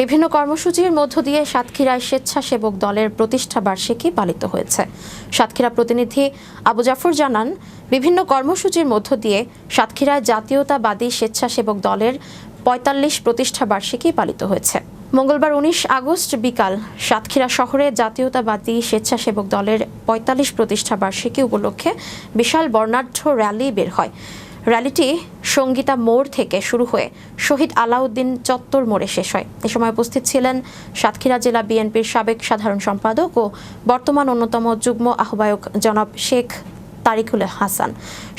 বিভিন্ন কর্মসূচির মধ্য দিয়ে সাতক্ষীরায় স্বেচ্ছাসেবক দলের প্রতিষ্ঠা বার্ষিকী পালিত হয়েছে। সাতক্ষীরা প্রতিনিধি আবু জাফর জানান, বিভিন্ন কর্মসূচির মধ্য দিয়ে সাতক্ষীরায় জাতীয়তাবাদী স্বেচ্ছাসেবক দলের পঁয়তাল্লিশ প্রতিষ্ঠা বার্ষিকী পালিত হয়েছে। মঙ্গলবার উনিশ আগস্ট বিকাল সাতক্ষীরা শহরে জাতীয়তাবাদী স্বেচ্ছাসেবক দলের পঁয়তাল্লিশ প্রতিষ্ঠা বার্ষিকী উপলক্ষে বিশাল বর্ণাঢ্য র্যালি বের হয়। র্যালিটি সঙ্গীতা মোড় থেকে শুরু হয়ে শহীদ আলাউদ্দিন চত্বর মোড়ে শেষ হয়। এ সময় উপস্থিত ছিলেন সাতক্ষীরা জেলা বিএনপির সাবেক সাধারণ সম্পাদক ও বর্তমান অন্যতম যুগ্ম আহ্বায়ক জনাব শেখ তারিকুল হাসান।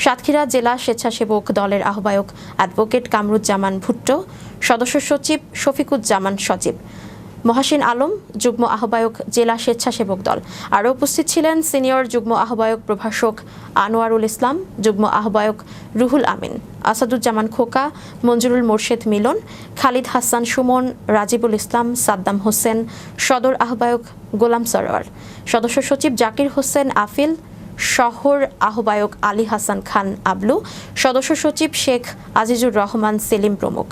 সাতক্ষীরা জেলা স্বেচ্ছাসেবক দলের আহ্বায়ক অ্যাডভোকেট কামরুজ্জামান ভুট্টো, সদস্য সচিব শফিকুজ্জামান সচিব মহাসিন আলম, যুগ্ম আহ্বায়ক জেলা স্বেচ্ছাসেবক দল। আরও উপস্থিত ছিলেন সিনিয়র যুগ্ম আহ্বায়ক প্রভাষক আনোয়ারুল ইসলাম, যুগ্ম আহ্বায়ক রুহুল আমিন, আসাদুজ্জামান খোকা, মঞ্জুরুল মোর্শেদ মিলন, খালিদ হাসান সুমন, রাজিবুল ইসলাম, সাদ্দাম হোসেন, সদর আহ্বায়ক গোলাম সরোয়ার সদস্য সচিব জাকির হোসেন আফিল শহর আহ্বায়ক আলী হাসান খান আবলু, সদস্য সচিব শেখ আজিজুর রহমান সেলিম প্রমুখ।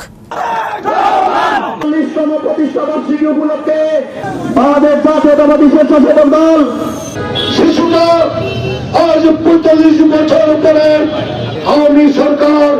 আজ পঁয়তাল্লিশ বছর পরে আওয়ামী সরকার